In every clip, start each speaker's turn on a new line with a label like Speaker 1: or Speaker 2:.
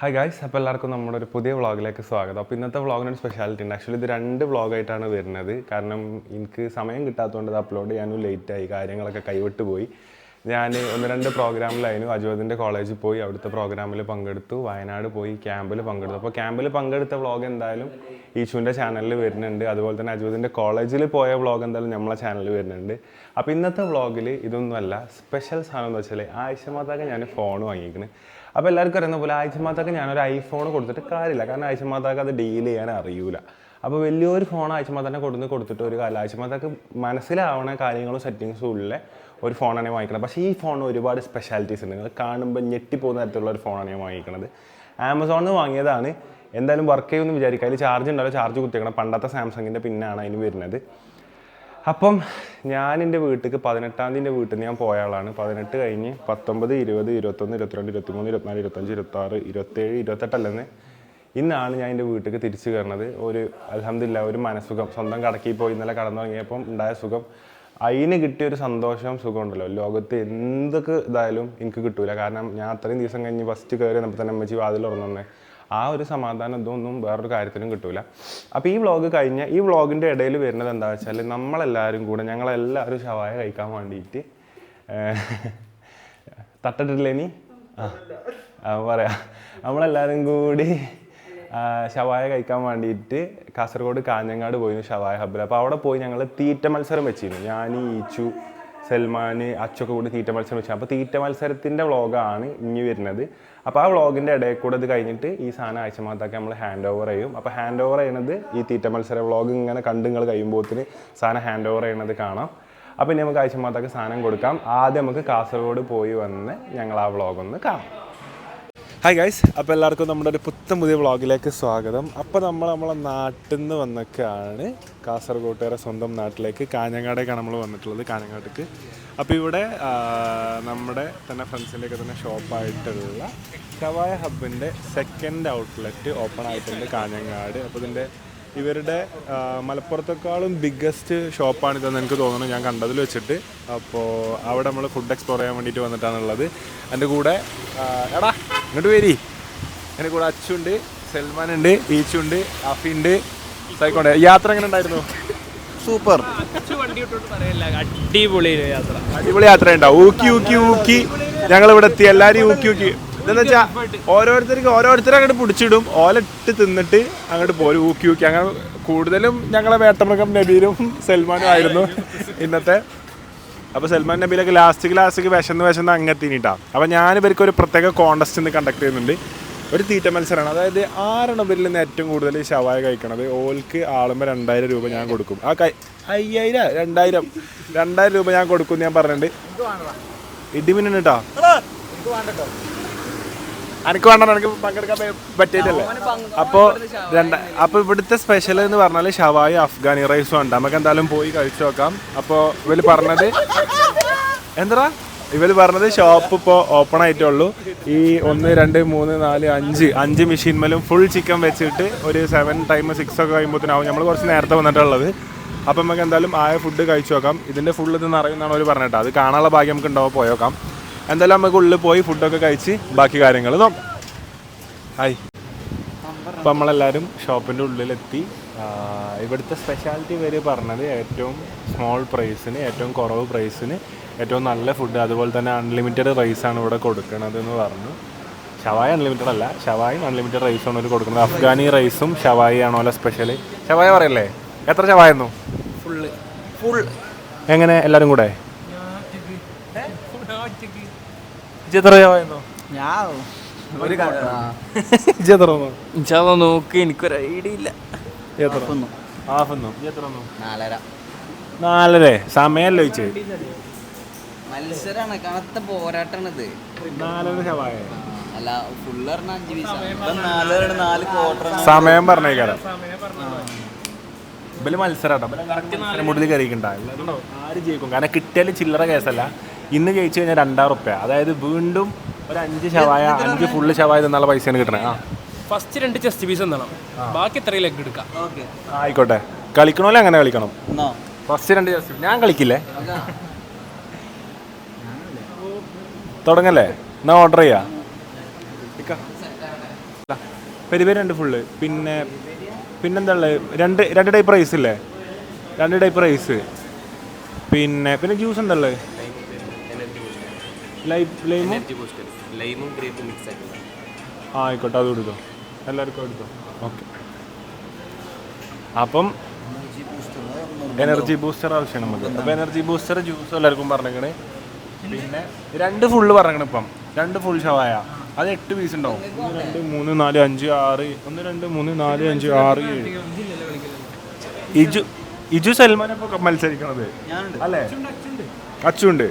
Speaker 1: Hi guys അപ്പോൾ എല്ലാവർക്കും നമ്മുടെ ഒരു പുതിയ വ്ളോഗിലേക്ക് സ്വാഗതം. അപ്പോൾ ഇന്നത്തെ വ്ളോഗിനൊരു സ്പെഷ്യാലിറ്റി ഉണ്ട്. ആക്ച്വലി ഇത് രണ്ട് വ്ളോഗായിട്ടാണ് വരുന്നത്. കാരണം എനിക്ക് സമയം കിട്ടാത്തതുകൊണ്ട് ഇത് അപ്ലോഡ് ചെയ്യാനും ലേറ്റായി കാര്യങ്ങളൊക്കെ കൈവിട്ട് പോയി. ഞാൻ ഒന്ന് രണ്ട് പ്രോഗ്രാമിലായിരുന്നു അജുവദിന്റെ കോളേജിൽ പോയി. അവിടുത്തെ പ്രോഗ്രാമിൽ പങ്കെടുത്തു. വയനാട് പോയി. ക്യാമ്പിൽ പങ്കെടുത്തു. അപ്പോൾ ക്യാമ്പിൽ പങ്കെടുത്ത വ്ളോഗ് എന്തായാലും ഈശുവിന്റെ ചാനലിൽ വരുന്നുണ്ട്. അതുപോലെ തന്നെ അജുവദിന്റെ കോളേജിൽ പോയ വ്ളോഗ് എന്തായാലും നമ്മളെ ചാനലിൽ വരുന്നുണ്ട്. അപ്പോൾ ഇന്നത്തെ വ്ളോഗിൽ ഇതൊന്നുമല്ല സ്പെഷ്യൽ സാധനം എന്ന് വെച്ചാൽ ആഴ്ചമാതാക്ക് ഞാൻ ഫോൺ വാങ്ങിയിരിക്കുന്നത് അപ്പോൾ എല്ലാവർക്കും അറിയുന്ന പോലെ ആഴ്ചമാതാക്ക് ഞാനൊരു ഐഫോൺ കൊടുത്തിട്ട് കാര്യമില്ല. കാരണം ആഴ്ചമാതാക്ക് അത് ഡീൽ ചെയ്യാൻ അറിയൂല. അപ്പോൾ വലിയൊരു ഫോൺ ആഴ്ചമാതാനെ കൊടുത്ത് കൊടുത്തിട്ട് ഒരു കാലം ആഴ്ചമാതാക്ക് മനസ്സിലാവണ കാര്യങ്ങളും സെറ്റിങ്സും ഉള്ള ഒരു ഫോണാണ് ഞാൻ വാങ്ങിക്കണത്. പക്ഷേ ഈ ഫോൺ ഒരുപാട് സ്പെഷ്യാലിറ്റീസ് ഉണ്ട്. നിങ്ങൾ കാണുമ്പോൾ ഞെട്ടിപ്പോകുന്ന തരത്തിലുള്ള ഒരു ഫോണാണ് ഞാൻ വാങ്ങിക്കണത്. ആമസോണിൽ നിന്ന് വാങ്ങിയതാണ്. എന്തായാലും വർക്ക് ചെയ്യുമെന്ന് വിചാരിക്കുക അതിൽ ചാർജ് ഉണ്ടാവില്ല ചാർജ് കുത്തിക്കണം പണ്ടത്തെ സാംസങ്ങിന്റെ പിന്നാണ് അതിന് വരുന്നത്. അപ്പം ഞാൻ എന്റെ വീട്ടിലേക്ക് പതിനെട്ടാം തീയതി വീട്ടിൽ നിന്ന് ഞാൻ പോയ ആളാണ്. പതിനെട്ട് കഴിഞ്ഞ് പത്തൊമ്പത് ഇരുപത് ഇരുപത്തൊന്ന് ഇരുപത്തിരണ്ട് ഇരുപത്തിമൂന്ന് ഇരുപത്തിനാല് ഇരുപത്തഞ്ച് ഇരുപത്താറ് ഇരുപത്തേഴ് ഇരുപത്തെട്ടല്ലെന്ന് ഇന്നാണ് ഞാൻ എന്റെ വീട്ടിലേക്ക് തിരിച്ചു കയറുന്നത്. ഒരു അലഹമില്ല ഒരു മനസ്സുഖം. സ്വന്തം കടക്കി പോയി ഇന്നലെ കടന്നു തുടങ്ങിയപ്പം ഉണ്ടായ സുഖം. അതിന് കിട്ടിയ ഒരു സന്തോഷം സുഖമുണ്ടല്ലോ ലോകത്ത് എന്തൊക്കെ ഇതായാലും എനിക്ക് കിട്ടൂല. കാരണം ഞാൻ അത്രയും ദിവസം കഴിഞ്ഞ് ഫസ്റ്റ് കയറി നമ്മൾ തന്നെ അമ്മച്ചി വാതിൽ തുറന്നു ആ ഒരു സമാധാനം ഇതൊന്നും വേറൊരു കാര്യത്തിനും കിട്ടൂല. അപ്പോൾ ഈ വ്ളോഗ് കഴിഞ്ഞ ഈ വ്ളോഗിന്റെ ഇടയിൽ വരുന്നത് എന്താ വെച്ചാൽ നമ്മളെല്ലാവരും കൂടെ ഞങ്ങളെല്ലാവരും ഷവായ കഴിക്കാൻ വേണ്ടിയിട്ട് തട്ടിട്ടില്ലേ നീ? ആ പറയാം. നമ്മളെല്ലാവരും കൂടി ഷവായ കഴിക്കാൻ വേണ്ടിയിട്ട് കാസർഗോഡ് കാഞ്ഞങ്ങാട് പോയിരുന്നു ഷവായ ഹബ്ബിൽ അപ്പോൾ അവിടെ പോയി ഞങ്ങൾ തീറ്റ മത്സരം വെച്ചിരുന്നു. ഞാൻ ഈച്ചു സൽമാൻ അച്ചൊക്കെ കൂടി തീറ്റ മത്സരം വെച്ചു. അപ്പോൾ തീറ്റ മത്സരത്തിന്റെ വ്ളോഗാണ് ഇനി വരുന്നത്. അപ്പോൾ ആ വ്ളോഗിന്റെ ഇടയിൽ കൂടെ ഇത് കഴിഞ്ഞിട്ട് ഈ സാധനം ആഴ്ച ആഴ്ചമാത്തൊക്കെ നമ്മൾ ഹാൻഡ് ഓവർ ചെയ്യും. അപ്പോൾ ഹാൻഡ് ഓവർ ചെയ്യണത് ഈ തീറ്റ മത്സര വ്ളോഗ് ഇങ്ങനെ കണ്ട് നിങ്ങൾ കഴിയുമ്പോഴത്തിന് സാധനം ഹാൻഡ് ഓവർ ചെയ്യണത് കാണാം. അപ്പോൾ ഇനി നമുക്ക് ആഴ്ച ആഴ്ചമാത്തൊക്കെ സാധനം കൊടുക്കാം. ആദ്യം നമുക്ക് കാസർഗോഡ് പോയി വന്ന് ഞങ്ങൾ ആ വ്ളോഗ് ഒന്ന് കാണാം. ഹായ് ഗൈസ് അപ്പോൾ എല്ലാവർക്കും നമ്മുടെ ഒരു പുത്തൻ പുതിയ വ്ളോഗിലേക്ക് സ്വാഗതം. അപ്പോൾ നമ്മൾ നമ്മളെ നാട്ടിൽ നിന്ന് വന്നൊക്കെയാണ് കാസർഗോട്ടുകാരെ സ്വന്തം നാട്ടിലേക്ക്. കാഞ്ഞങ്ങാടേക്കാണ് നമ്മൾ വന്നിട്ടുള്ളത് കാഞ്ഞങ്ങാട്ടേക്ക്. അപ്പോൾ ഇവിടെ നമ്മുടെ തന്നെ ഫ്രണ്ട്സിന്റെയൊക്കെ തന്നെ ഷോപ്പായിട്ടുള്ള കവായ ഹബിന്റെ സെക്കൻഡ് ഔട്ട്ലെറ്റ് ഓപ്പൺ ആയിട്ടുണ്ട് കാഞ്ഞങ്ങാട്. അപ്പോൾ ഇതിന്റെ ഇവരുടെ മലപ്പുറത്തെക്കാളും ബിഗ്ഗസ്റ്റ് ഷോപ്പാണിതെന്ന് എനിക്ക് തോന്നുന്നു ഞാൻ കണ്ടതിൽ വെച്ചിട്ട്. അപ്പോൾ അവിടെ നമ്മൾ ഫുഡ് എക്സ്പ്ലോർ ചെയ്യാൻ വേണ്ടിയിട്ട് വന്നിട്ടാണുള്ളത്. എന്റെ കൂടെ എടാ ഇങ്ങോട്ട് വരി. എന്റെ കൂടെ അച്ചുണ്ട് സൽമാൻ ഉണ്ട് ഈച്ചുണ്ട് അഫി ഉണ്ട് സൈക്കോണ്ട്. യാത്ര എങ്ങനെ ഉണ്ടായിരുന്നു?
Speaker 2: സൂപ്പർ.
Speaker 3: വണ്ടി വിട്ടോട്ട് പറയല്ല അടിപൊളി യാത്ര.
Speaker 1: അടിപൊളി യാത്ര ഉണ്ടാവും ഊക്കി ഊക്കി ഊക്കി. ഞങ്ങൾ ഇവിടെ എത്തി. എല്ലാവരും ഊക്കി ഊക്കി. എന്താ വെച്ചാ ഓരോരുത്തർക്ക് ഓരോരുത്തരും അങ്ങോട്ട് പിടിച്ചിടും. ഓലിട്ട് തിന്നിട്ട് അങ്ങോട്ട് പോരും ഊക്കി ഊക്കി. അങ്ങനെ കൂടുതലും ഞങ്ങളെ വേട്ടമൃഗം നബീലും സൽമാനും ആയിരുന്നു. ഇന്നത്തെ അപ്പോൾ സൽമാൻ നബിയിലൊക്കെ ലാസ്റ്റ് ലാസ്റ്റ് വിശന്ന് വിശന്ന് അങ്ങെത്തിനിട്ടാ. അപ്പോൾ ഞാൻ ഇവർക്ക് ഒരു പ്രത്യേക കോണ്ടസ്റ്റ് ഇന്ന് കണ്ടക്ട് ചെയ്യുന്നുണ്ട്. ഒരു തീറ്റ മത്സരമാണ് അതായത് ആരാണ് ഇവരിൽ നിന്ന് ഏറ്റവും കൂടുതൽ ശവായ കഴിക്കണത്? ഓൽക്ക് ആളുമ്പോൾ രണ്ടായിരം രൂപ ഞാൻ കൊടുക്കും. ആ കൈ അയ്യായിരം രണ്ടായിരം രണ്ടായിരം രൂപ ഞാൻ കൊടുക്കും ഞാൻ പറഞ്ഞിട്ടുണ്ട്. ഇടിമിന്നു കേട്ടോ എനിക്ക് വേണ്ട എനിക്ക് പങ്കെടുക്കാൻ പറ്റിയിട്ടല്ലേ? അപ്പോൾ രണ്ട അപ്പോൾ ഇവിടുത്തെ സ്പെഷ്യൽ എന്ന് പറഞ്ഞാൽ ഷവായി അഫ്ഗാനി റൈസും ഉണ്ട്. നമുക്ക് എന്തായാലും പോയി കഴിച്ചു നോക്കാം. അപ്പോൾ ഇവർ പറഞ്ഞത് എന്താ ഇവർ പറഞ്ഞത് ഷോപ്പ് ഇപ്പോൾ ഓപ്പൺ ആയിട്ടുള്ളൂ. ഈ ഒന്ന് രണ്ട് മൂന്ന് നാല് അഞ്ച്. അഞ്ച് മെഷീൻമേലും ഫുൾ ചിക്കൻ വെച്ചിട്ട് ഒരു സെവൻ ടൈം സിക്സ് ഒക്കെ കഴിയുമ്പോഴത്തേനാവും നമ്മൾ കുറച്ച് നേരത്തെ വന്നിട്ടുള്ളത്. അപ്പം നമുക്ക് എന്തായാലും ആയ ഫുഡ് കഴിച്ചു നോക്കാം. ഇതിന്റെ ഫുൾ ഇത് നിറയുന്നതാണ് അവർ പറഞ്ഞിട്ട്. അത് കാണാനുള്ള ഭാഗ്യം നമുക്ക് ഉണ്ടാവും പോയോക്കാം. എന്തായാലും നമുക്ക് ഉള്ളിൽ പോയി ഫുഡൊക്കെ കഴിച്ച് ബാക്കി കാര്യങ്ങൾ നോക്കാം. ഹായ് അപ്പം നമ്മളെല്ലാവരും ഷോപ്പിന്റെ ഉള്ളിലെത്തി. ഇവിടുത്തെ സ്പെഷ്യാലിറ്റി പേര് പറഞ്ഞത് ഏറ്റവും സ്മോൾ പ്രൈസിന് ഏറ്റവും കുറവ് പ്രൈസിന് ഏറ്റവും നല്ല ഫുഡ് അതുപോലെ തന്നെ അൺലിമിറ്റഡ് റൈസ് ആണ് ഇവിടെ കൊടുക്കുന്നത് എന്ന് പറഞ്ഞു. ഷവായ അൺലിമിറ്റഡ് അല്ല ഷവായും അൺലിമിറ്റഡ് റൈസാണ് അവർ കൊടുക്കുന്നത്. അഫ്ഗാനി റൈസും ഷവായി ആണോ അല്ല സ്പെഷ്യൽ ഷവായ പറയല്ലേ? എത്ര ഷവായിരുന്നു
Speaker 3: ഫുള്ള് ഫുൾ
Speaker 1: എങ്ങനെ? എല്ലാവരും കൂടെ?
Speaker 2: ഞാൻ ഒരു
Speaker 3: നോക്ക് എനിക്കൊരു ഐഡിയ ഇല്ല.
Speaker 1: ഹാഫെന്നോ?
Speaker 2: നാലര.
Speaker 1: നാലര. സമയമല്ലോ
Speaker 2: കനത്ത പോരാട്ടമാണിത്.
Speaker 1: നാലര ഷവായ
Speaker 2: അല്ല ഫുള്ള് പറഞ്ഞ അഞ്ച് പീസ് നാലര നാല് ക്വാർട്ടർ
Speaker 1: സമയം പറഞ്ഞേക്കാരം. ഇവൽ മത്സരം മുടിൽ കയറിക്കണ്ട ആര് ജയിക്കും? കാരണം കിട്ടിയാലും ചില്ലറ കേസല്ല. ഇന്ന് ജയിച്ചു കഴിഞ്ഞാൽ രണ്ടായിരം റുപ്യ അതായത് വീണ്ടും ഒരു അഞ്ച് ശവായ അഞ്ച് ഫുള്ള് ശവായ എന്നുള്ള പൈസയാണ് കിട്ടണേ. ആ.
Speaker 3: ഫസ്റ്റ് രണ്ട് ചെസ്റ്റ് പീസ് എന്നണം ബാക്കി എത്ര ലെഗ് എടുക്കാം.
Speaker 2: ഓക്കെ.
Speaker 1: ആയിക്കോട്ടെ. കളിക്കണോലെ അങ്ങനെ കളിക്കണം? ഫസ്റ്റ് രണ്ട് ചെസ്റ്റ് ഞാൻ കളിക്കില്ലേ? തുടങ്ങല്ലേ? എന്നാ ഓർഡർ ചെയ്യാ?
Speaker 4: പെരുപേര് പെരി രണ്ട് ഫുള്ള് പിന്നെ പിന്നെന്താ ഉള്ളത് രണ്ട് രണ്ട് ടൈപ്പ് റൈസ് ഇല്ലേ? രണ്ട് ടൈപ്പ് റൈസ് പിന്നെ പിന്നെ ജ്യൂസ് എന്താ ഉള്ളത് ലൈമും?
Speaker 2: ലൈമും ഗ്രേപ്പും മിക്സ് ആയിട്ട്
Speaker 4: ആ ആയിക്കോട്ടെ അത് കൊടുത്തോ എല്ലാവർക്കും എടുത്തോ. ഓക്കെ. അപ്പം എനർജി ബൂസ്റ്റർ ആവശ്യമാണ് നമുക്ക്. അപ്പോൾ എനർജി ബൂസ്റ്റർ ജ്യൂസ് എല്ലാവർക്കും പറഞ്ഞേക്കണേ. പിന്നെ രണ്ട് ഫുള്ള് പറഞ്ഞേക്കണം ഇപ്പം. രണ്ട് ഫുൾ ഷവായ. അത് എട്ട് പീസ് ഉണ്ടാവും. ഒന്ന് രണ്ട് മൂന്ന് നാല് അഞ്ച് ആറ്. ഒന്ന് രണ്ട് മൂന്ന് നാല് അഞ്ച് ആറ് ഏഴ്. ഇജു ഇജു സൽമാനൊക്കെ മത്സരിക്കണത്. അല്ലേ? അച്ചുണ്ട്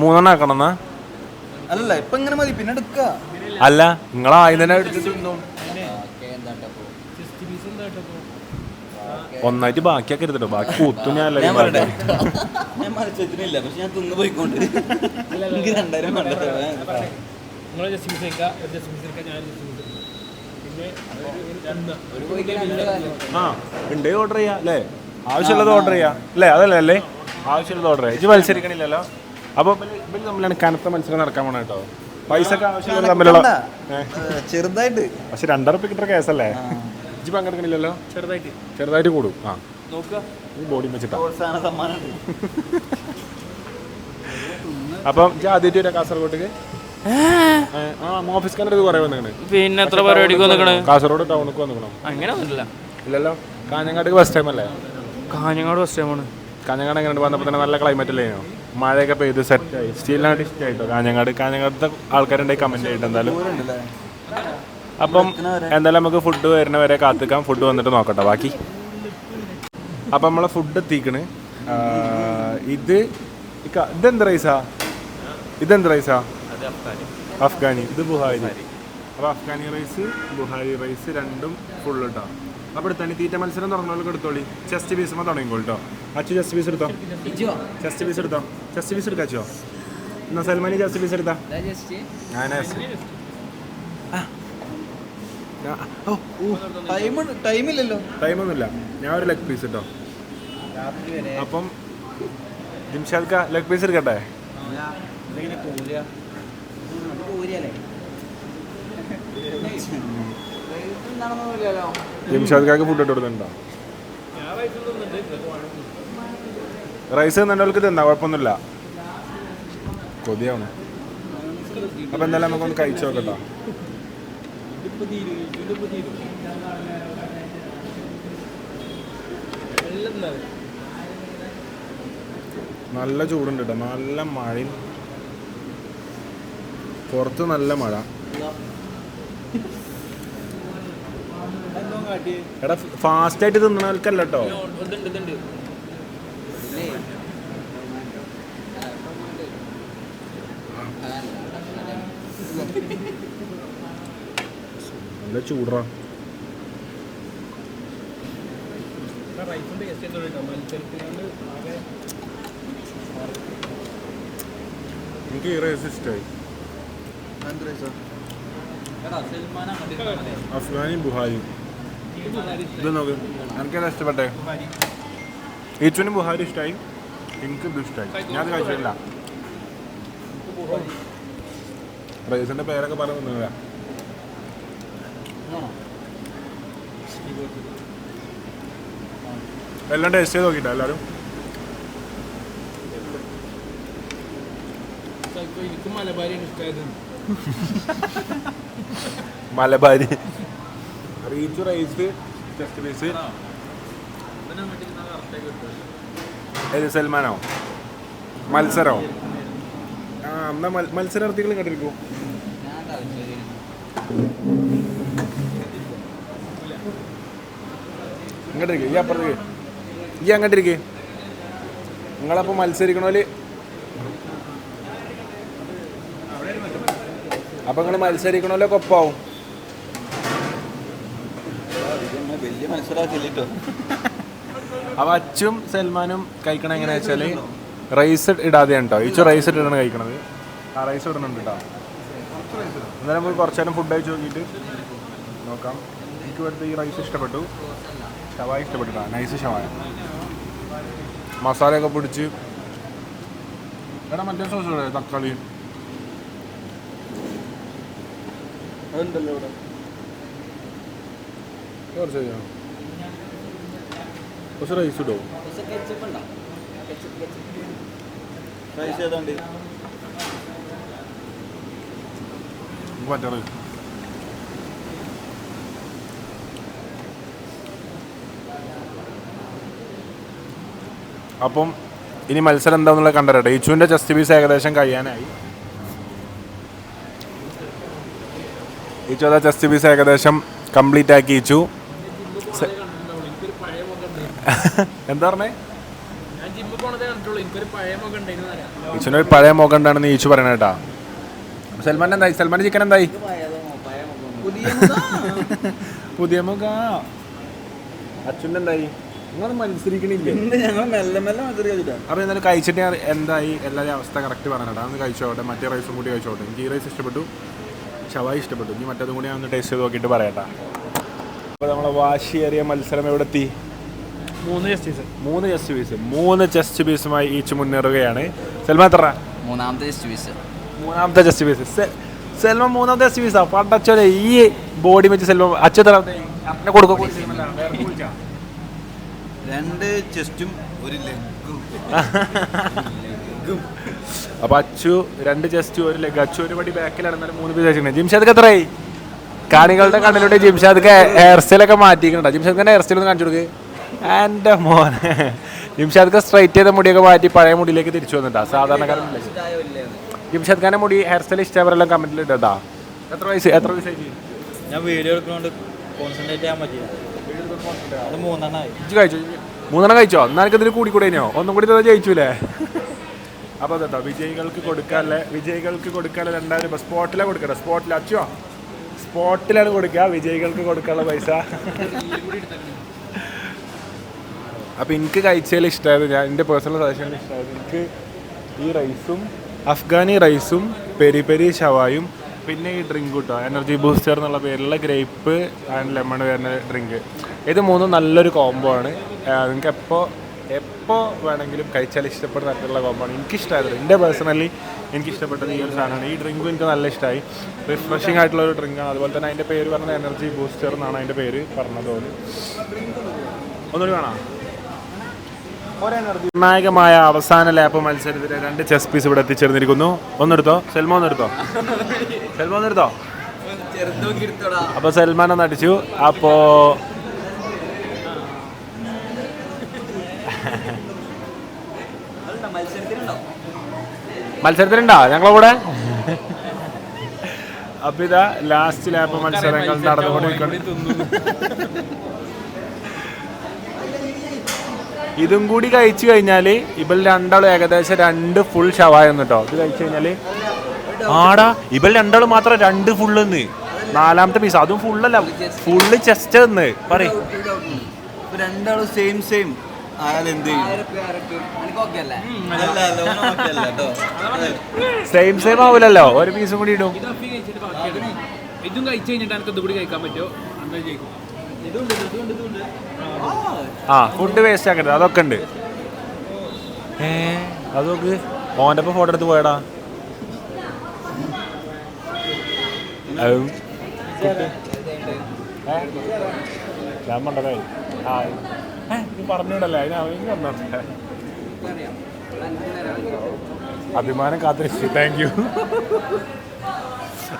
Speaker 4: മൂന്നെണ്ണം ആക്കണം എന്നാ
Speaker 2: അല്ലല്ല ഇപ്പൊ ഇങ്ങനെ മതി പിന്നെ എടുക്ക.
Speaker 4: അല്ല നിങ്ങൾ ആദ്യം തന്നെ എടുത്തിട്ട്. ഒന്നായിട്ട് ബാക്കിയൊക്കെ എടുത്തിട്ടോ ബാക്കി കൂത്തും ഞാൻ
Speaker 2: ഞാൻ പറയട്ടെ. ഞാൻ മത്സരത്തിനില്ല പക്ഷെ ഞാൻ തിന്നു പോയിക്കൊണ്ട്. എനിക്ക് രണ്ടായിരം വേണ്ട
Speaker 3: നിങ്ങൾ ജസ്റ്റ് ഒരു ജസ്റ്റ് എടുക്കുക ഞാൻ ജസ്റ്റ് പീസ് എടുക്കുക പിന്നെ
Speaker 2: ഒരു പോയിക്കാൻ
Speaker 4: ആ ഉണ്ട് ഓർഡർ ചെയ്യാം അല്ലേ? ആവശ്യമുള്ളത് ഓർഡർ ചെയ്യാം. അല്ലേ അതല്ലേ അല്ലേ? ആവശ്യമുള്ളത് ഓർഡർ ചെയ്യാം. ഇത് മത്സരിക്കണില്ലല്ലോ? ഇവർ തമ്മിലാണ് കനത്ത മത്സരം നടക്കാൻ പോണ കേട്ടോ. പൈസ തമ്മിലുള്ള
Speaker 2: ചെറുതായിട്ട്.
Speaker 4: പക്ഷെ രണ്ടര കിട്ടുന്ന കേസല്ലേ ഇജ്ജി പങ്കെടുക്കണില്ലല്ലോ
Speaker 3: ചെറുതായിട്ട്.
Speaker 4: ചെറുതായിട്ട് കൂടും. ആ.
Speaker 3: നോക്കുക
Speaker 4: ബോഡി വെച്ചിട്ടാ. അപ്പം ഇജ്ജ് ആദ്യമായിട്ട് വരാം കാസർഗോട്ടേക്ക്? ആ ഓഫീസ് കണ്ടത് കുറേ വന്നിക്കണ്.
Speaker 3: പിന്നെ എത്ര പരിപാടിക്ക് വന്നിക്കണ്?
Speaker 4: കാസർഗോഡ് ടൗണിക്ക് വന്നിക്കണം.
Speaker 3: അങ്ങനെ ഒന്നുമില്ല
Speaker 4: ഇല്ലല്ലോ. കാഞ്ഞങ്ങാട് ബസ് ടൈം അല്ലേ?
Speaker 3: കാഞ്ഞങ്ങാട് ഫസ്റ്റ് ടൈമാണ്
Speaker 4: കാഞ്ഞങ്ങാട് എങ്ങനെ വന്നപ്പോൾ തന്നെ നല്ല ക്ലൈമറ്റ് അല്ലേനോ മഴയൊക്കെ പെയ്ത് സെറ്റായി സ്റ്റീലിനായിട്ട് ഇഷ്ടമായിട്ടോ കാഞ്ഞങ്ങാട് കാഞ്ഞങ്ങാടത്തെ ആൾക്കാരുണ്ടായി കമന്റ് ആയിട്ട് എന്തായാലും അപ്പം എന്തായാലും നമുക്ക് ഫുഡ് വരുന്ന വരെ കാത്തിക്കാം. ഫുഡ് വന്നിട്ട് നോക്കട്ടെ. ബാക്കി. അപ്പം നമ്മളെ ഫുഡ് എത്തിക്കണ്. ഇത് ഇതെന്ത് റൈസാ ഇതെന്ത് റൈസാ അഫ്ഗാനി. ഇത് ബുഹാരി. അപ്പോൾ അഫ്ഗാനി റൈസ് ബുഹാരി റൈസ് രണ്ടും ഫുള്ള് കേട്ടോ അപ്പോൾ എടുത്താണി തീറ്റ മത്സരം തുടങ്ങുന്നവർക്ക് എടുത്തോളി. ചെസ്റ്റ് പീസ് തുടങ്ങിക്കോളൂ കേട്ടോ അച്ചു ചെസ്റ്റ് പീസ് എടുത്തോ? ചെസ്റ്റ് പീസ് എടുത്തോ? ചെസ്റ്റ് പീസ് എടുക്കാച്ചോ എന്നാ സൽമാനി ചെസ്റ്റ് പീസ് എടുത്താ? ഞാൻ
Speaker 2: ടൈമില്ലല്ലോ
Speaker 4: ടൈമൊന്നുമില്ല ഞാൻ ഒരു ലെഗ് പീസ് കേട്ടോ അപ്പം ജിംഷാദ്ക്ക ലെഗ് പീസ് എടുക്കട്ടെ?
Speaker 2: ഇതെങ്ങനെ
Speaker 4: റൈസ് തന്നവർക്ക് തിന്നാ കുഴപ്പമൊന്നുമില്ല. കൊതിയാണ് അപ്പം എന്തായാലും നമുക്കൊന്ന് കഴിച്ചു നോക്കട്ടോ. നല്ല ചൂടുണ്ട് കേട്ടോ നല്ല മഴയും. പുറത്ത് നല്ല മഴ. എടാ ഫാസ്റ്റ് ആയിട്ട് തിന്നണവർക്കല്ല കേട്ടോ നല്ല ചൂടാ. എനിക്ക് ഈ റൈസ് ഇഷ്ടമായി അഫ്ഗാനി ബുഹാരി ഇത് നോക്ക്. എനിക്കത് ഇഷ്ടപ്പെട്ടെ. ഈച്ചുവിന് ബുഹാരി ഇഷ്ടമായി എനിക്ക് ഇത് ഇഷ്ടമായി ഞാൻ അത് കഴിച്ചിട്ടില്ല. റൈസിന്റെ പേരൊക്കെ പറഞ്ഞു എല്ലാം ടേസ്റ്റ് ചെയ്ത് നോക്കിട്ടോ എല്ലാവരും
Speaker 3: Malabari
Speaker 4: Malabari. Rich rice test piece ഏത് സൽമാനോ? മത്സരമോ ആ എന്നാ മത്സരാർത്ഥികൾ കണ്ടിരിക്കൂ. ഇങ്ങോട്ടിരിക്കും ഈ അപ്പുറത്തേക്ക്. ഈ അങ്ങോട്ടിരിക്കേ. നിങ്ങളപ്പോൾ മത്സരിക്കണോൽ. അപ്പൊ നിങ്ങൾ മത്സരിക്കണോലൊക്കെ ഒപ്പാവും. അപ്പൊ അച്ചും സൽമാനും കഴിക്കണ എങ്ങനെയാ വെച്ചാൽ റൈസ് ഇടാതെ കേട്ടോ ഇച്ചു റൈസ് ഇട്ടാണ് കഴിക്കണത്. ആ റൈസ് ഇടുന്നുണ്ട് കേട്ടോ എന്നാലും നമുക്ക് കുറച്ചു നേരം ഫുഡ് കഴിച്ച് നോക്കിയിട്ട് നോക്കാം. എനിക്ക് ഇവിടുത്തെ ഈ റൈസ് ഇഷ്ടപ്പെട്ടു. ഷവായ ഇഷ്ടപ്പെട്ടു നൈസ് ഷവായ മസാലയൊക്കെ പിടിച്ച്. എടാ മറ്റേ സോസ് തക്കാളി.
Speaker 2: അതുണ്ടല്ലോ ഇവിടെ.
Speaker 4: കുറച്ച് കഴിഞ്ഞോ കുറച്ച് റൈസ് ഇടോ
Speaker 2: റൈസ് ഏതാണ്ട്
Speaker 4: അപ്പം ഇനി മത്സരം എന്താണെന്നുള്ളത് കണ്ടരട്ടെ ഇച്ചുവിന്റെ ചെസ്റ്റ് പീസ് ഏകദേശം കഴിയാനായി. ഇച്ചു അതാ ചെസ്റ്റ് പീസ് ഏകദേശം കംപ്ലീറ്റ് ആക്കി ഇച്ചു സെ-
Speaker 3: എനിക്കൊരു പഴയ മുഖം ഉണ്ടായിരുന്നു
Speaker 4: എന്താ പറഞ്ഞേ?
Speaker 3: എനിക്കൊരു പഴയ മുഖം
Speaker 4: ഉണ്ടാണെന്ന് ഈച്ചു പറയണ കേട്ടാ. സൽമാൻ എന്തായി? സൽമാൻ ചിക്കൻ എന്തായി?
Speaker 2: പുതിയ
Speaker 4: പുതിയ മുഖ. അച്ഛന്റെ എന്തായി? നിങ്ങൾ മത്സരിക്കണില്ലേ?
Speaker 2: ഞങ്ങൾ മെല്ലെ മെല്ലെ മത്സരം കഴിച്ചിട്ടാ
Speaker 4: അപ്പോൾ എന്നാലും കഴിച്ചിട്ട് ഞാൻ എന്തായി? എല്ലാവരും അവസ്ഥ കറക്റ്റ് പറഞ്ഞിട്ടാ ഒന്ന് കഴിച്ചോട്ടെ. മറ്റേ റൈസും കൂടി കഴിച്ചോട്ടെ. എനിക്ക് ഈ റൈസ് ഇഷ്ടപ്പെട്ടു. ഷവായി ഇഷ്ടപ്പെട്ടു. ഇനി മറ്റേതും കൂടി ഞാൻ ഒന്ന് ടേസ്റ്റ് ചെയ്ത് നോക്കിയിട്ട് പറയട്ടാ അപ്പോൾ നമ്മളെ വാശിയേറിയ മത്സരം എവിടെ എത്തി
Speaker 3: മൂന്ന് ജസ്റ്റീസ്
Speaker 4: മൂന്ന് ചെസ്റ്റ് പീസ് മൂന്ന് ചെസ്റ്റ് പീസുമായി ഈച്ച് മുന്നേറുകയാണ്. സൽമാൻ എത്ര
Speaker 2: മൂന്നാമത്തെ ജസ്റ്റ് പീസ്
Speaker 4: മൂന്നാമത്തെ ചെസ്റ്റ് പീസ് സെൽവം മൂന്നാമത്തെ ചെസ്റ്റ് പീസാ പണ്ടച്ചോലെ ഈ ബോഡി വെച്ച് സെൽവം അച്ഛത്ര കൊടുക്കും
Speaker 2: രണ്ട് ചെസ്റ്റും ഒരു ലെഗും
Speaker 4: അപ്പൊ അച്ചു രണ്ട് ചെസ്റ്റ് ഒരു ലെഗ് അച്ചു ഒരു പടി ബാക്കിലാണ് എന്നാലും മൂന്ന് പീസ് വെച്ചിട്ടുണ്ട് ജിംഷാദ് എത്രയായി കാണികളുടെ കണ്ണിലൂടെ ജിംഷാദ് ഹെയർ സ്റ്റൈലൊക്കെ മാറ്റിക്കണ്ട ജിംഷാദ് ഹെയർ സ്റ്റൈൽ ഒന്ന് കാണിച്ചു കൊടുക്ക്. എന്റെ മോനെ. ജിംഷാദ് സ്ട്രൈറ്റ് ചെയ്ത മുടിയൊക്കെ മാറ്റി പഴയ മുടിയിലേക്ക് തിരിച്ചു വന്നിട്ടാ. സാധാരണക്കാരൻ ജിംഷാദ് ഖാന്റെ മുടി ഹെയർ സ്റ്റൈൽ ഇഷ്ടവരെല്ലാം കമന്റിൽ ഇട്ടാ എത്ര വയസ്സ് എത്ര വയസ്സായി
Speaker 2: ഞാൻ വീഡിയോ എടുക്കുന്നോണ്ട് കോൺസെൻട്രേറ്റ് ചെയ്യാൻ പറ്റില്ല അത്
Speaker 4: കഴിച്ചോ മൂന്നെണ്ണം കഴിച്ചോ? എന്നാലും ഇതിൽ കൂടി കൂടെ ഒന്നും കൂടി തന്നെ ജയിച്ചൂലേ? അപ്പോൾ അതെട്ടോ വിജയികൾക്ക് കൊടുക്കാല്ലേ വിജയികൾക്ക് കൊടുക്കാല്ലേ രണ്ടായിരം രൂപ. സ്പോട്ടിലാണ് കൊടുക്കട്ടെ സ്പോട്ടിൽ അച്ചോ സ്പോട്ടിലാണ് കൊടുക്കുക വിജയികൾക്ക് കൊടുക്കാനുള്ള പൈസ. അപ്പോൾ എനിക്ക് കഴിച്ചതിൽ ഇഷ്ടമായത് ഞാൻ എന്റെ പേഴ്സണൽ സജഷൻ ഇഷ്ടമായത് എനിക്ക് ഈ റൈസും അഫ്ഗാനി റൈസും പെരി പെരി ഷവായും പിന്നെ ഈ ഡ്രിങ്ക് കിട്ടുക എനർജി ബൂസ്റ്റർ എന്നുള്ള പേരിലുള്ള ഗ്രേപ്പ് ആൻഡ് ലെമൺ വരുന്ന ഡ്രിങ്ക് ഇത് മൂന്നും നല്ലൊരു കോംബോ ആണ്. നിങ്ങൾക്ക് എപ്പോൾ എപ്പോൾ വേണമെങ്കിലും കഴിച്ചാൽ ഇഷ്ടപ്പെടുന്ന തരത്തിലുള്ള കോംബോ ആണ്. എനിക്കിഷ്ടമായത് എന്റെ പേഴ്സണലി എനിക്ക് ഇഷ്ടപ്പെട്ടത് ഈ ഒരു സാധനമാണ്. ഈ ഡ്രിങ്കും എനിക്ക് നല്ല ഇഷ്ടമായി റിഫ്രഷിംഗ് ആയിട്ടുള്ള ഒരു ഡ്രിങ്കാണ് അതുപോലെ തന്നെ അതിന്റെ പേര് പറഞ്ഞ എനർജി ബൂസ്റ്റർ എന്നാണ് അതിന്റെ പേര് പറഞ്ഞത് ഒന്നുകൂടി വേണോ? നിർണായകമായ അവസാന ലാപ്പ് മത്സരത്തിലെ രണ്ട് ചെസ് പീസ് ഇവിടെ എത്തിച്ചേർന്നിരിക്കുന്നു. ഒന്നെടുത്തോ? സെൽമോ ഒന്നെടുത്തോ? സെൽമോ ഒന്നെടുത്തോ? അപ്പൊ സൽമാൻ ഒന്ന് അടിച്ചു. അപ്പോ മത്സരത്തിലുണ്ടോ? ഞങ്ങളെ കൂടെ? അപ്പൊ ഇതാ ലാസ്റ്റ് ലാപ്പ് മത്സരങ്ങൾ നടന്നുകൊണ്ടിരിക്കുന്നു. ഇതും കൂടി കഴിച്ചു കഴിഞ്ഞാൽ ഇവൽ രണ്ടാളും ഏകദേശം രണ്ട് ഫുൾ ഷവായെന്ന് കേട്ടോ. ഇത് കഴിച്ചു കഴിഞ്ഞാൽ ആടാ ഇവൽ രണ്ടാളും മാത്രം രണ്ട് ഫുള്ളെന്ന് നാലാമത്തെ പീസ് അതും ഫുള്ളല്ല ഫുള്ള് ചെസ്റ്റ് എന്ന് പറയും.
Speaker 2: ഇപ്പൊ രണ്ടാളും സെയിം സെയിം
Speaker 4: സെയിം സെയിം ആവില്ലല്ലോ ഒരു പീസും കൂടി ഇടും.
Speaker 3: ഇത് കഴിച്ചു കഴിഞ്ഞിട്ട് എനിക്ക് ഇതും കൂടി കഴിക്കാൻ പറ്റുമോ? എന്താ ജയിക്കും
Speaker 4: ആ ഫുഡ് വേസ്റ്റ് ആക്കരുത്. അതൊക്കെ ഉണ്ട്. ഏ അത് നോക്ക്. ഓന്റെ ഒപ്പം ഫോട്ടോ എടുത്ത് പോയടാ. അഭിമാനം കാത്തിരിച്ചു. താങ്ക് യു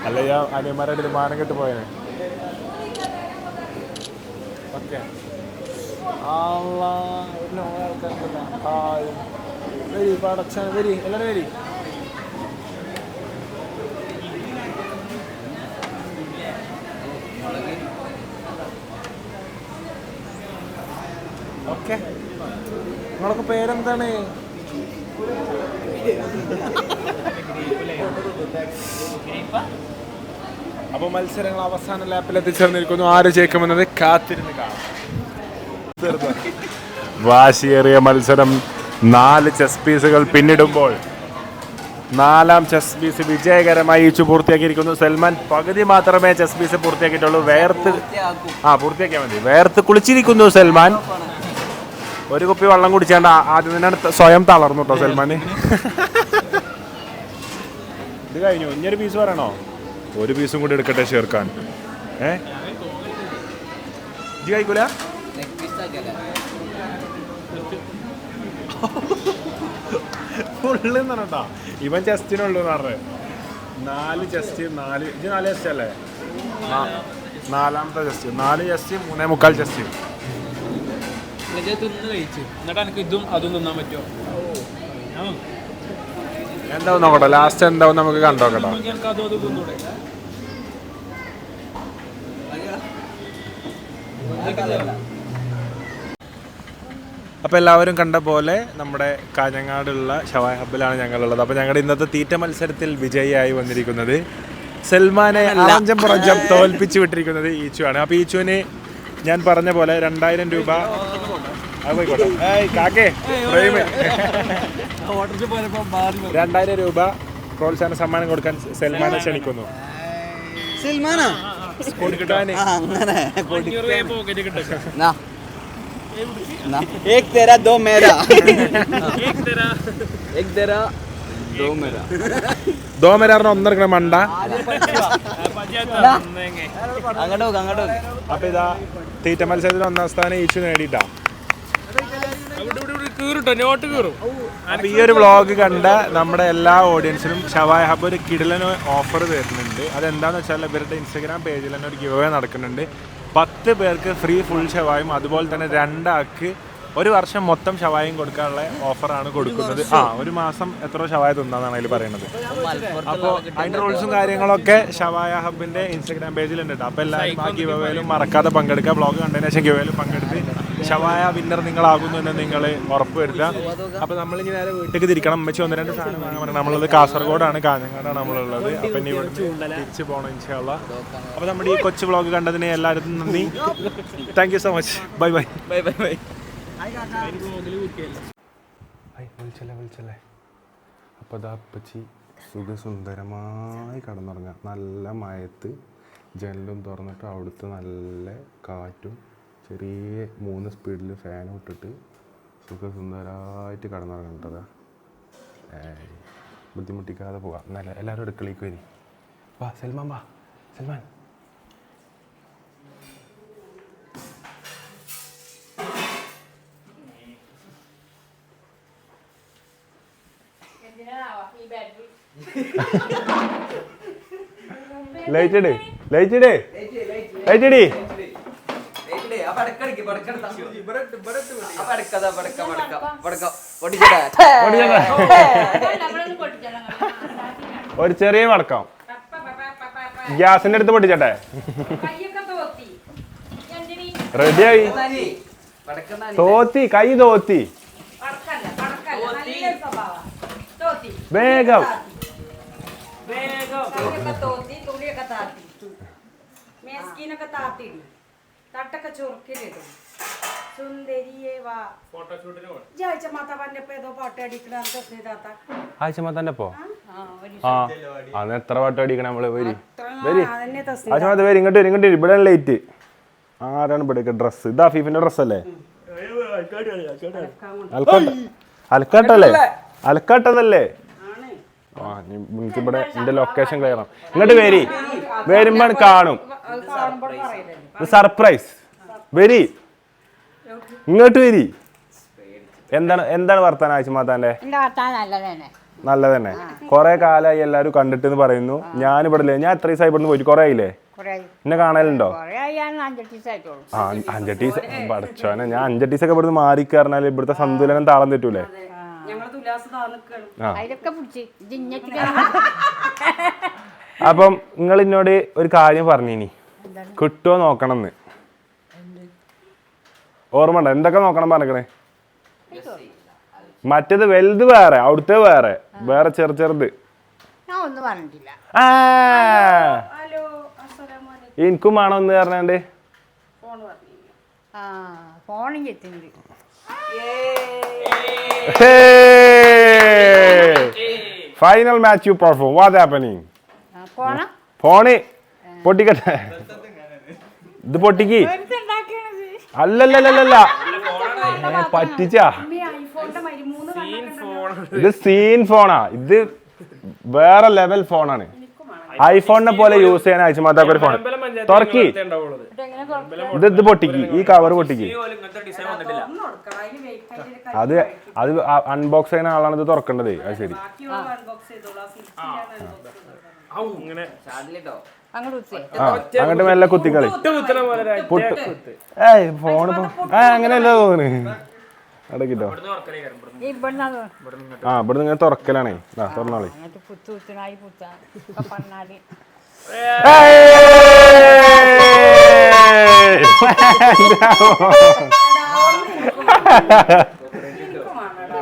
Speaker 4: അല്ല ഞാൻ അനിയന്മാരായിട്ട് അഭിമാനം കെട്ട് പോയനെ. ഓക്കെ. വരി പടച്ച വരി എല്ലാവരും വരി. ഓക്കെ. നിങ്ങളൊക്കെ പേരെന്താണ്? അപ്പോൾ മത്സരങ്ങൾ അവസാന ലാപ്പിൽ എത്തിച്ചേർന്നിരിക്കുന്നു ആര് ജയിക്കുമെന്നത് കാത്തിരുന്ന് കാണാം. വാശിയേറിയ മത്സരം. നാല് ചെസ് പീസുകൾ പിന്നിടുമ്പോൾ നാലാം ചെസ് പീസ് വിജയകരമായി ഇച്ചു പൂർത്തിയാക്കിയിരിക്കുന്നു. സൽമാൻ പകുതി മാത്രമേ ചെസ് പീസ് പൂർത്തിയാക്കിയിട്ടുള്ളൂ. വേർത്ത് ആ പൂർത്തിയാക്കിയാൽ മതി. വേർത്ത് കുളിച്ചിരിക്കുന്നു സൽമാൻ. ഒരു കുപ്പി വെള്ളം കുടിച്ചാണ്ട് ആ- ആദ്യം തന്നെ സ്വയം തളർന്നു കേട്ടോ സൽമാൻ ഇത് കഴിഞ്ഞു. ഇനിയൊരു പീസ് പറയണോ? ഒരു പീസും കൂടി എടുക്കട്ടെ ഷേർഖാൻ ഏ? ജി കഴിക്കൂല? ഫുള്ള് കേട്ടോ ഇവൻ ചെസ്റ്റിനുള്ളൂ എന്ന് നാല് ചെസ്റ്റ് നാല് ഇത് നാല് ചെസ്റ്റ് അല്ലേ? നാലാമത്തെ ചെസ്റ്റ്. നാല് ചെസ്റ്റ് മൂന്നേ മുക്കാൽ ചെസ്റ്റ്.
Speaker 3: എന്നിട്ട് എനിക്ക് ഇതും അതും തിന്നാൻ പറ്റുമോ?
Speaker 4: എന്താവും നോക്കട്ടെ ലാസ്റ്റ് എന്താവും നമുക്ക് കണ്ടോക്കട്ടോ അപ്പോൾ എല്ലാവരും കണ്ട പോലെ നമ്മുടെ കാഞ്ഞങ്ങാടുള്ള ഷവായ ഹബ്ബിലാണ് ഞങ്ങളുള്ളത്. അപ്പോൾ ഞങ്ങളുടെ ഇന്നത്തെ തീറ്റ മത്സരത്തിൽ വിജയിയായി വന്നിരിക്കുന്നത് സൽമാനെ ആഞ്ചം പുറഞ്ചം തോൽപ്പിച്ചു വിട്ടിരിക്കുന്നത് ഈച്ചുവാണ്. ആണ് അപ്പോൾ ഈച്ചുവിന് ഞാൻ പറഞ്ഞ പോലെ രണ്ടായിരം രൂപ അത് പോയിക്കോട്ടെ. കാക്കേ പ്രേമ്.
Speaker 2: ഓട്ടത്തിൽ പോയപ്പോ മാറി
Speaker 4: രണ്ടായിരം രൂപ പ്രോത്സാഹന സമ്മാനം കൊടുക്കാൻ സൽമാനെ ക്ഷണിക്കുന്നു
Speaker 2: സൽമാനാ
Speaker 4: കൊടുക്കിട്ടാന്
Speaker 2: ആ അങ്ങനെ
Speaker 3: അഞ്ഞൂറ് രൂപ പോക്കറ്റ് കിട്ടും
Speaker 2: ना ना एक तेरा दो मेरा
Speaker 3: एक तेरा
Speaker 2: एक तेरा दो मेरा
Speaker 4: ദോമരാറിന് ഒന്നെടുക്കണ മണ്ട
Speaker 3: പഞ്ചായത്ത് തന്നേങ്ങെ.
Speaker 2: അങ്ങോട്ട് നോക്ക് അങ്ങോട്ട് നോക്ക്
Speaker 4: അപ്പൊ ഇതാ തീറ്റ മത്സരത്തിൽ ഒന്നാം സ്ഥാനം ഈച്ചു നേടിയിട്ടാ
Speaker 3: അവിടെ ഇവിടെ ഇവിടെ കീറുട്ടോ നോട്ട് കീറും
Speaker 4: അപ്പൊ ഈ ഒരു വ്ളോഗ് കണ്ട നമ്മുടെ എല്ലാ ഓഡിയൻസിനും ഷവായ ഹബ് ഒരു കിടലന് ഓഫർ തരുന്നുണ്ട്. അതെന്താന്ന് വെച്ചാൽ ഇവരുടെ ഇൻസ്റ്റാഗ്രാം പേജിൽ തന്നെ ഒരു ഗിവ് നടക്കുന്നുണ്ട്. പത്ത് പേർക്ക് ഫ്രീ ഫുൾ ഷവായും അതുപോലെ തന്നെ രണ്ടാൾക്ക് ഒരു വർഷം മൊത്തം ഷവായും കൊടുക്കാനുള്ള ഓഫറാണ് കൊടുക്കുന്നത്. ആ ഒരു മാസം എത്ര ഷവായ തിന്നാന്നാണ് അതിൽ പറയുന്നത് അപ്പോൾ അതിന്റെ റൂൾസും കാര്യങ്ങളൊക്കെ ഷവായ ഹബിന്റെ ഇൻസ്റ്റാഗ്രാം പേജിലുണ്ട് കേട്ടോ. അപ്പോൾ എല്ലാവരും ആ ഗിവ് മറക്കാതെ പങ്കെടുക്കുക. ബ്ലോഗ് കണ്ടതിന് ശേഷം ഗിവ് അവേയിലും പങ്കെടുത്ത് ഷവായ വിന്നർ നിങ്ങളാകുന്നു എന്ന് നിങ്ങൾ ഉറപ്പുവരുത്തുക. അപ്പോൾ നമ്മളിങ്ങനെ നേരെ വീട്ടിലേക്ക് തിരിക്കണം. അമ്മച്ചി ഒന്ന് രണ്ട് സാധനം വാങ്ങാൻ പറഞ്ഞു നമ്മളുള്ളത് കാസർഗോഡാണ് കാഞ്ഞങ്ങാടാണ് നമ്മളുള്ളത്. അപ്പം ഇനി ഇവിടെ തിരിച്ച് പോകണം ഇൻഷാള്ള അപ്പോൾ നമ്മുടെ ഈ കൊച്ചു വ്ളോഗ് കണ്ടതിന് എല്ലാവരും നന്ദി. Thank you so much bye bye
Speaker 2: bye bye bye
Speaker 1: അപ്പൊ വിളിച്ചല്ലേ വിളിച്ചല്ലേ? അപ്പോൾ അതാ അപ്പച്ചി സുഖസുന്ദരമായി കടന്നുറങ്ങ നല്ല മയത്ത് ജനലും തുറന്നിട്ട് അവിടുത്തെ നല്ല കാറ്റും ചെറിയ മൂന്ന് സ്പീഡിൽ ഫാൻ ഇട്ടിട്ട് സുഖസുന്ദരമായിട്ട് കടന്നുറങ്ങണം കേട്ടോ ബുദ്ധിമുട്ടിക്കാതെ പോകാം നല്ല എല്ലാവരും അടുക്കളയ്ക്ക് വരി വാ സൽമാൻ വാ. സൽമാൻ. ലൈറ്റ് ഇടേ ലൈറ്റ് ഇടേ. ലൈറ്റ് ഇടി. ഒരു ചെറിയ വടക്കം ഗ്യാസിന്റെ അടുത്ത് പൊട്ടിച്ചട്ടെ റെഡിയായി തോത്തി കൈ തോത്തി വേഗം
Speaker 5: തോത്തി തുണിയൊക്കെ താത്തി മേസ്കീനൊക്കെ താത്തിയിടും തട്ടൊക്കെ ചുറുക്കിലിടും സുന്ദരിയെ വാ ഏതോ പാട്ട് അടിക്കണ താത്ത? ആ? ഒരു
Speaker 1: ആ അന്ന് എത്ര പാട്ട് അടിക്കണം നമ്മൾ? വരി.
Speaker 5: ആ,
Speaker 1: വരി.
Speaker 5: അതന്നെ തസ്നി
Speaker 1: ആഴ്ച വരി ഇങ്ങോട്ട് വരി ഇങ്ങോട്ട് വരി. ഇവിടെ ലേറ്റ് ആരാണ് ഇവിടെ ഡ്രസ് ഇത് ഡ്രസ് അല്ലേ? അലക്കാട്ടല്ലേ?
Speaker 5: ആണ്.
Speaker 1: ആ എനിക്കിവിടെ എന്റെ ലൊക്കേഷൻ ക്ലിയർ ആണ്. ഇങ്ങോട്ട് വരി. വരുമ്പോൾ കാണും. സർപ്രൈസ് വരി. ഇങ്ങോട്ട് വരി. എന്താണ് എന്താണ് വർത്താനം ആശുമാതാന്റെ മാതാന്റെ
Speaker 5: എന്റെ നല്ലതന്നെ.
Speaker 1: നല്ലത് തന്നെ കുറെ കാലമായി എല്ലാവരും കണ്ടിട്ടെന്ന് പറയുന്നു. ഞാൻ ഇവിടെ ഇല്ലേ ഞാൻ എത്ര ദിവസമായി ഇവിടുന്ന് പോയിട്ട്? കുറെ ആയില്ലേ?
Speaker 5: കുറെ
Speaker 1: എന്നെ കാണലുണ്ടോ
Speaker 5: കുറെ ആയാണ് അഞ്ചെട്ട് ദിവസമായിട്ടുള്ളൂ
Speaker 1: ആ അഞ്ചട്ടീസ് പഠിച്ചോനെ ഞാൻ അഞ്ചട്ടീസൊക്കെ ഇവിടുന്ന് മാറിക്കറിഞ്ഞാൽ ഇവിടുത്തെ സന്തുലനം താളം തെറ്റൂലേ?
Speaker 5: ഞങ്ങൾ തുലാസ് താന്നിക്കാണ്
Speaker 1: ആ.
Speaker 5: അതിലൊക്കെ പിടിച്ച് ഇത് ഇഞ്ഞിട്ട്
Speaker 1: അപ്പം നിങ്ങൾ എന്നോട് ഒരു കാര്യം പറഞ്ഞിനി. കിട്ടുമോ നോക്കണം എന്ന് ഓർമ്മ ഉണ്ടോ എന്തൊക്കെ നോക്കണം പറഞ്ഞേ മറ്റേത് വലുത് വേറെ അവിടുത്തെ വേറെ വേറെ ചെറു ചെറുത്.
Speaker 5: ഞാൻ ഒന്നും പറഞ്ഞിട്ടില്ല.
Speaker 1: ആ.
Speaker 5: ഹലോ അസ്സലാമു
Speaker 1: എനിക്കും വേണം ഒന്ന് പറഞ്ഞാണ്ട്.
Speaker 5: ഫോൺ പറഞ്ഞു ആ ഫോണും ചെത്തുന്നുണ്ട്
Speaker 1: final match you perform what happening
Speaker 5: ഫോണാ
Speaker 1: phone പൊട്ടിക്കട്ടെ. ഇത് പൊട്ടിക്ക്. അല്ലല്ലല്ലല്ല. പറ്റിച്ചാ? ഇത് സീൻ ഫോണാ. ഇത് വേറെ ലെവൽ ഫോണാണ്. ഐഫോണിനെ പോലെ യൂസ് ചെയ്യാൻ ആഴ്ചമാത്താക്ക് ഒരു ഫോൺ. തുറക്കി. ഇത് ഇത് പൊട്ടിക്ക്. ഈ കവർ പൊട്ടിക്ക്.
Speaker 3: ഇങ്ങനത്തെ ഡിസൈൻ വന്നിട്ടില്ല.
Speaker 1: അത് അത് അൺബോക്സ് ചെയ്യുന്ന ആളാണ് ഇത് തുറക്കേണ്ടത്. അത് ശരി.
Speaker 5: അങ്ങോട്ട്
Speaker 1: മെല്ലെ കുത്തിക്കളി പൊട്ട്. ഏയ് ഫോൺ ഏ അങ്ങനെയല്ല തോന്നുന്നു അടക്കിട്ടോ.
Speaker 3: ഇവിടുന്ന്.
Speaker 1: ആ ഇങ്ങനെ തുറക്കലാണേ. തുറന്നോളി.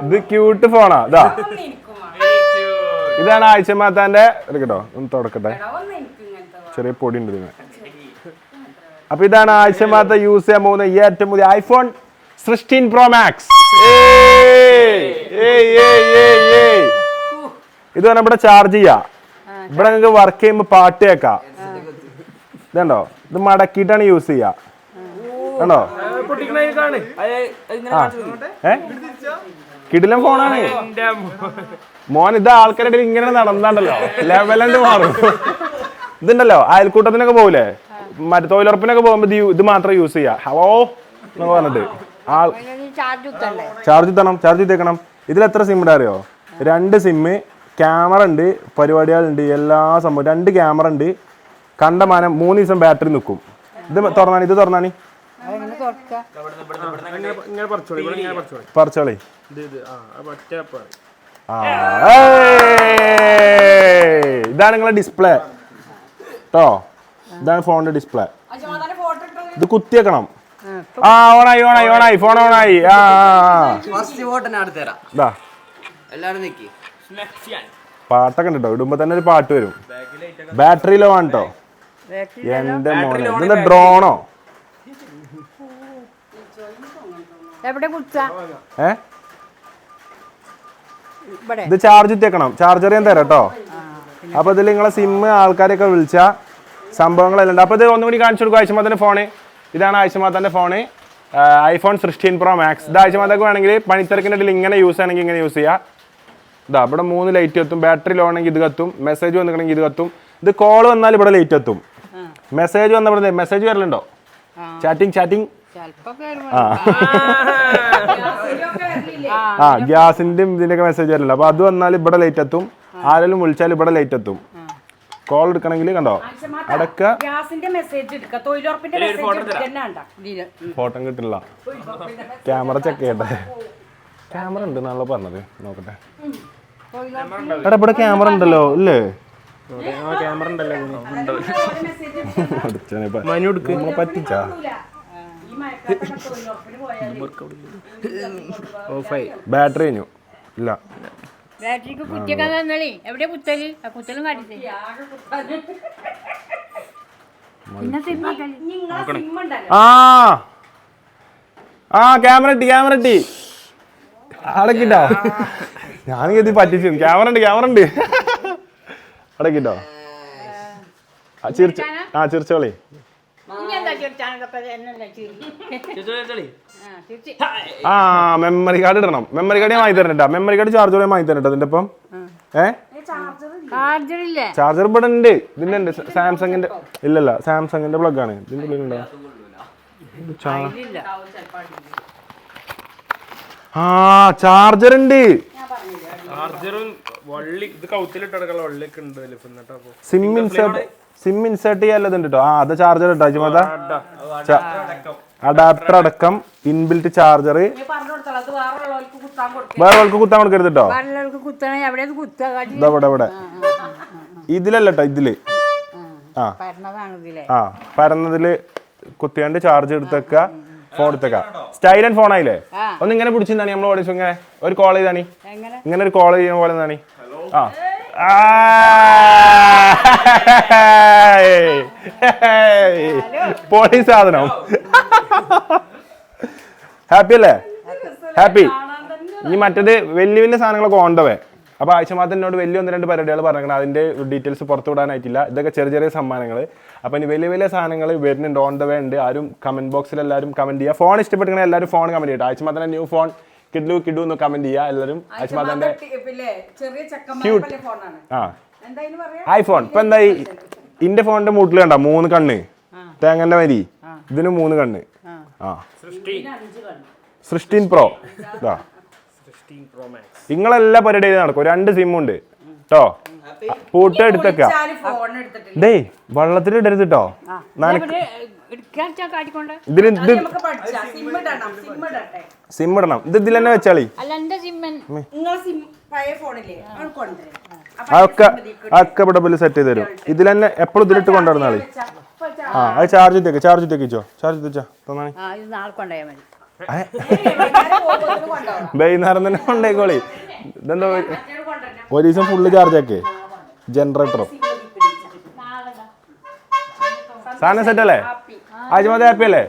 Speaker 1: ഇത് ക്യൂട്ട് ഫോണാ ഇതാ ഇതാണ് ആഴ്ച മാത്താന്റെ എടുക്കട്ടോ ഒന്ന് തുടക്കട്ടെ. ചെറിയ പൊടി ഉണ്ട് ഇതിന്. അപ്പൊ ഇതാണ് ആഴ്ചമാത്ത യൂസ് ചെയ്യാൻ പോകുന്ന ഈ ഏറ്റവും പുതിയ ഐഫോൺ സിക്സ്റ്റീൻ പ്രോ മാക്സ് ഇത് വേണം ഇവിടെ ചാർജ് ചെയ്യാ. ഇവിടെ നിങ്ങൾക്ക് വർക്ക് ചെയ്യുമ്പോൾ പാട്ട് കേൾക്കാം. ഇതുണ്ടോ? ഇത് മടക്കിയിട്ടാണ് യൂസ് ചെയ്യാ. കണ്ടോ കിടിലം. ഫോണാണ് മോൻ ഇത് ആൾക്കാരുടെ ഇങ്ങനെ നടന്നാണ്ടല്ലോ ലെവലണ്ട് മാറും. ഇതുണ്ടല്ലോ അയൽക്കൂട്ടത്തിനൊക്കെ പോകൂലേ മറ്റേ തൊഴിലുറപ്പിനൊക്കെ പോകുമ്പോ ഇത് മാത്രം യൂസ് ചെയ്യാ. ഹലോ? എന്നൊക്കെ പറഞ്ഞിട്ട്. ആൾ
Speaker 5: ചാർജ്
Speaker 1: തരണം ചാർജ് തേക്കണം ഇതിൽ എത്ര സിം ഇടാ അറിയോ? രണ്ട് സിമ്മ് ക്യാമറ ഉണ്ട് പരിപാടികളുണ്ട് എല്ലാ സംഭവം രണ്ട് ക്യാമറ ഉണ്ട്. കണ്ടമാനം മൂന്ന് ദിവസം ബാറ്ററി നിൽക്കും. ഇത് തുറന്നാണി ഇത് തുറന്നാണി?
Speaker 4: പറിച്ചോളി.
Speaker 1: ഇതാണ് നിങ്ങളെ ഡിസ്പ്ലേ കേട്ടോ ഇതാണ് ഫോണിന്റെ ഡിസ്പ്ലേ ഇത് കുത്തിയേക്കണം. ആ ഓണായി ഓണായി ഓണായി ഫോൺ ഓണായി ആ. പാട്ടൊക്കെ ഉണ്ടോ കേട്ടോ ഇടുമ്പോ തന്നെ ഒരു പാട്ട് വരും. ബാറ്ററി ലോ ആണ് കേട്ടോ എന്റെ മോനെ. ഇതെന്താ ഡ്രോണോ ഏ?
Speaker 5: ഇവിടെ.
Speaker 1: ഇത് ചാർജ് ഇത്തേക്കണം ചാർജർ ഞാൻ തരാം കേട്ടോ അപ്പൊ ഇതിൽ നിങ്ങളെ സിമ്മ് ആൾക്കാരെയൊക്കെ വിളിച്ച സംഭവങ്ങളെല്ലാം ഉണ്ട്. അപ്പോൾ ഇത് ഒന്നും കൂടി കാണിച്ചു കൊടുക്കും ആയിഷമാത്തന്റെ ഫോണ് ഇതാണ് ആയിഷമാത്തന്റെ phone iPhone sixteen pro max ഇത് ആയിഷമാത്തൊക്കെ വേണമെങ്കിൽ പണിത്തിരക്കിന്റെ ഇടയിൽ ഇങ്ങനെ യൂസ് ആണെങ്കിൽ ഇങ്ങനെ യൂസ് ചെയ്യാം. ഇതാ ഇവിടെ മൂന്ന് ലൈറ്റ് എത്തും. ബാറ്ററി ലോ ആണെങ്കിൽ ഇത് കത്തും. മെസ്സേജ് വന്നിട്ടുണ്ടെങ്കിൽ ഇത് കത്തും. ഇത് കോൾ വന്നാൽ ഇവിടെ ലൈറ്റ് എത്തും. മെസ്സേജ് വന്ന ഇവിടെ മെസ്സേജ് വരലുണ്ടോ? ചാറ്റിംഗ് ചാറ്റിംഗ് ആ. ഗ്യാസിന്റെ ഇതിന്റെയൊക്കെ മെസ്സേജ് വരില്ല അപ്പോൾ അത് വന്നാൽ ഇവിടെ ലൈറ്റ് എത്തും. ആരെങ്കിലും വിളിച്ചാൽ ഇവിടെ ലൈറ്റ് എത്തും. കോൾ എടുക്കണമെങ്കിൽ കണ്ടോ? അടക്ക. ഫോട്ടോ കിട്ടില്ല. ക്യാമറ ചെക്ക് ചെയ്യട്ടെ. ക്യാമറ ഉണ്ട് എന്നാണല്ലോ പറഞ്ഞത്. നോക്കട്ടെ. എടാ ഇവിടെ ക്യാമറ ഉണ്ടല്ലോ ഇല്ലേ?
Speaker 4: ക്യാമറ ഉണ്ടല്ലോ
Speaker 1: പറ്റിച്ചാ? ബാറ്ററി കഴിഞ്ഞു. ഇല്ല.
Speaker 5: ബാറ്ററിക്ക് കുറ്റിയൊക്കെ തന്നളി എവിടെ കുത്തൽ? ആ കുത്തലും കാട്ടിത്തേ പിന്നെ സിമ്മാക്കൽ
Speaker 6: നിങ്ങളെ സിം ഉണ്ടല്ലോ.
Speaker 1: ആ. ആ ക്യാമറ ഇട്ടി ക്യാമറ ഇട്ടി. അടക്കിട്ടോ ഞാൻ കരുതി പറ്റിച്ചു. ക്യാമറ ഉണ്ട് ക്യാമറ ഉണ്ട്. അടക്കിട്ടോ ആ ചിരിച്ച. ആ ചിരിച്ചോളി.
Speaker 5: ഇനി എന്താ. ആ
Speaker 1: മെമ്മറി കാർഡ് ഇടണം. മെമ്മറി കാർഡ് ഞാൻ വാങ്ങി തരണ്ടാ മെമ്മറി കാർഡ് ചാർജർ ഞാൻ വാങ്ങി തരണ്ട ഇതിന്റെ ഒപ്പം. ഏ?
Speaker 5: ചാർജർ ഇല്ലേ?
Speaker 1: ചാർജർ ഇവിടെ ഉണ്ട്. ഇതിന്റെ ഉണ്ട് സാംസങ്ങിന്റെ ഇല്ലല്ല സാംസങ്ങിന്റെ പ്ലഗ് ആണ്. ഇതിന്റെ ഉള്ളിലുണ്ടോ?
Speaker 5: ഇല്ല
Speaker 1: ആ ചാർജർ ഉണ്ട്.
Speaker 4: ചാർജറും വള്ളി ഇത് കൗത്തിലിട്ടെടുക്കാനുള്ള വള്ളിയൊക്കെ ഉണ്ട് ഇതിൽ ഇപ്പൊ എന്നിട്ട്
Speaker 1: സിം ഇൻസേർട്ട് സിം ഇൻസേർട്ട് ഉണ്ട് കേട്ടോ ആ അത് ചാർജർ ഇട്ടോ. അജിമാത അഡാപ്റ്റർ അടക്കം ഇൻബിൽറ്റ് ചാർജർ
Speaker 6: വേറെ കുത്താൻ കൊടുക്കും.
Speaker 1: വേറെ ആൾക്ക് കുത്താൻ കൊടുക്കരുത് കേട്ടോ? ഇവിടെ ഇവിടെ. ഇതിലല്ല കേട്ടോ ഇതിൽ. ആ ആ. പരന്നതിൽ കുത്തിയാണ്ട് ചാർജ് എടുത്തേക്ക ഫോൺ എടുത്തേക്ക. സ്റ്റൈലൻ ഫോൺ ആയില്ലേ? ഒന്ന് ഇങ്ങനെ പിടിച്ചിരുന്നാണ് നമ്മൾ ഓടിച്ചു ഇങ്ങനെ ഒരു കോൾ ചെയ്താണി
Speaker 5: എങ്ങനെ?
Speaker 1: ഇങ്ങനെ ഒരു കോൾ ചെയ്യുന്ന പോലെ എന്താണ് ആ. പൊളി സാധനം ഹാപ്പി അല്ലേ ഹാപ്പി. ഇനി മറ്റേത് വലിയ വലിയ സാധനങ്ങളൊക്കെ ഓണ്ടവേ. അപ്പോൾ എന്നോട് വലിയ ഒന്ന് രണ്ട് പരിപാടികൾ പറഞ്ഞിരിക്കണം അതിന്റെ ഡീറ്റെയിൽസ് പുറത്തു വിടാനായിട്ടില്ല. ഇതൊക്കെ ചെറിയ ചെറിയ സമ്മാനങ്ങൾ. അപ്പോൾ ഇനി വലിയ വലിയ സാധനങ്ങൾ വരുന്നുണ്ട് ഓൺ വേ ഉണ്ട്. ആരും കമന്റ് ബോക്സിൽ എല്ലാവരും കമന്റ് ചെയ്യുക ഫോൺ ഇഷ്ടപ്പെട്ടിങ്ങനെ എല്ലാവരും ഫോൺ കമന്റ് ചെയ്യട്ടെ ആഴ്ച മാത്രം ന്യൂ ഫോൺ. കിഡ്ലു കിഡു എന്ന് കമന്റ് ചെയ്യുക എല്ലാവരും. അജ്മാദാന്റെ
Speaker 6: പിന്നെ ചെറിയ ചെക്കന്മാരുടെ ഫോണാണ്
Speaker 1: ആ.
Speaker 6: എന്തായിന്ന് പറയാ?
Speaker 1: ഐഫോൺ ഇപ്പൊ എന്തായി? ഇന്റെ ഫോണിന്റെ മൂട്ടിൽ കണ്ട മൂന്ന് കണ്ണ്. തേങ്ങന്റെ മരി ഇതിന് മൂന്ന് കണ്ണ്. ആ. സൃഷ്ടിൻ പ്രോ ഇതാ നിങ്ങളെല്ലാ പരിപാടിയും നടക്കും. രണ്ട് സിം ഉണ്ട്. കേട്ടോ പൂട്ട് എടുത്തേക്ക.
Speaker 6: ഫോൺ എടുത്തിട്ടില്ല.
Speaker 1: ഡേയ് വെള്ളത്തിൽ ഇടരുത് കേട്ടോ നനക്ക്.
Speaker 6: സിം ഇടണം സിം ഇടട്ടെ.
Speaker 1: സിം ഇടണം. ഇത് ഇതിൽ തന്നെ വെച്ചാളി. അതൊക്കെ അതൊക്കെ ഇവിടെ ബില്ല് സെറ്റ് ചെയ്ത് തരും ഇതിൽ തന്നെ എപ്പോഴും ഇതിലിട്ട് കൊണ്ടുവരുന്നാളി ആ. അത് ചാർജ് തേക്ക് ചാർജ് തേക്കിച്ചോ ചാർജ് തന്നാണി. വൈകുന്നേരം തന്നെ കൊണ്ടേക്കോളി. ഇതെന്താ ഒരു- ദിവസം ഫുള്ള് ചാർജ് ആക്കേ. ജനറേറ്ററും സാധനം സെറ്റ് ആജ്മതി ഹാപ്പി അല്ലേ?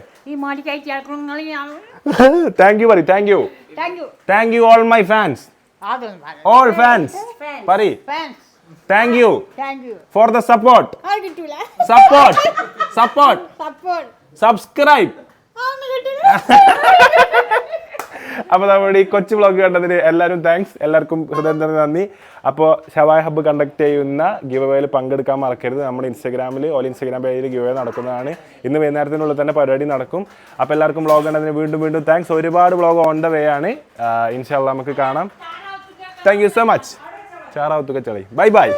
Speaker 1: താങ്ക് യു
Speaker 5: പറി. Thank
Speaker 1: you thank you all my
Speaker 5: fans
Speaker 1: all fans പറി
Speaker 5: thank you
Speaker 1: for the
Speaker 5: support
Speaker 1: support
Speaker 5: support subscribe
Speaker 1: അപ്പോൾ നമ്മുടെ ഈ കൊച്ചു വ്ളോഗ് കണ്ടതിന് എല്ലാവരും താങ്ക്സ് എല്ലാവർക്കും ഹൃദയം നിറഞ്ഞ നന്ദി. അപ്പോൾ ഷവായ് ഹബ്ബ് കണ്ടക്ട് ചെയ്യുന്ന ഗിവ് അവേയിൽ പങ്കെടുക്കാൻ മറക്കരുത്. നമ്മുടെ ഇൻസ്റ്റാഗ്രാമിൽ ഓൾ ഇൻസ്റ്റാഗ്രാം പേജിൽ ഗിവ് അവേ നടക്കുന്നതാണ്. ഇന്ന് വൈകുന്നേരത്തിനുള്ളിൽ തന്നെ പരിപാടി നടക്കും. അപ്പോൾ എല്ലാവർക്കും വ്ളോഗ് കണ്ടതിന് വീണ്ടും വീണ്ടും താങ്ക്സ് ഒരുപാട് വ്ളോഗ് ഓൺ ദ വേ ആണ്. ഇൻഷാല്ല നമുക്ക് കാണാം. താങ്ക് യു സോ മച്ച് ചാറാവത്തുക ചളി ബൈ ബൈ